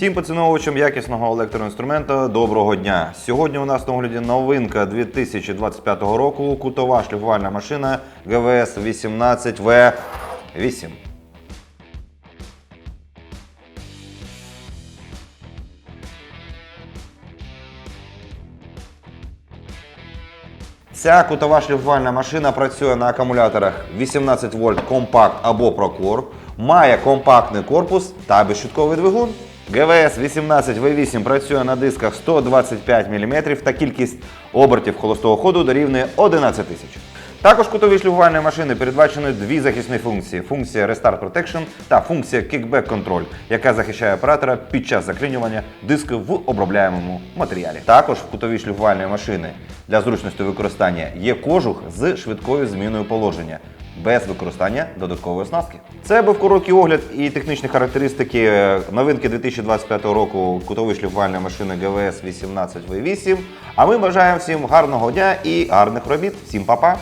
Всім поціновувачам якісного електроінструмента доброго дня. Сьогодні у нас на огляді новинка 2025 року кутова шліфувальна машина ГВС 18В8. Ця кутова шліфувальна машина працює на акумуляторах 18 вольт компакт або Procore, має компактний корпус та безщитковий двигун. ГВС 18V8 працює на дисках 125 мм та кількість обертів холостого ходу дорівнює 11 тисяч. Також в кутовій шліфувальної машини передбачені дві захисні функції: функція Restart Protection та функція Kickback Control, яка захищає оператора під час заклинювання диску в обробляємому матеріалі. Також в кутовій шліфувальної машини для зручності використання є кожух з швидкою зміною положення. Без використання додаткової оснастки. Це був короткий огляд і технічні характеристики е, новинки 2025 року кутової шліфувальної машини ГВС 18V8. А ми бажаємо всім гарного дня і гарних робіт. Всім па-па!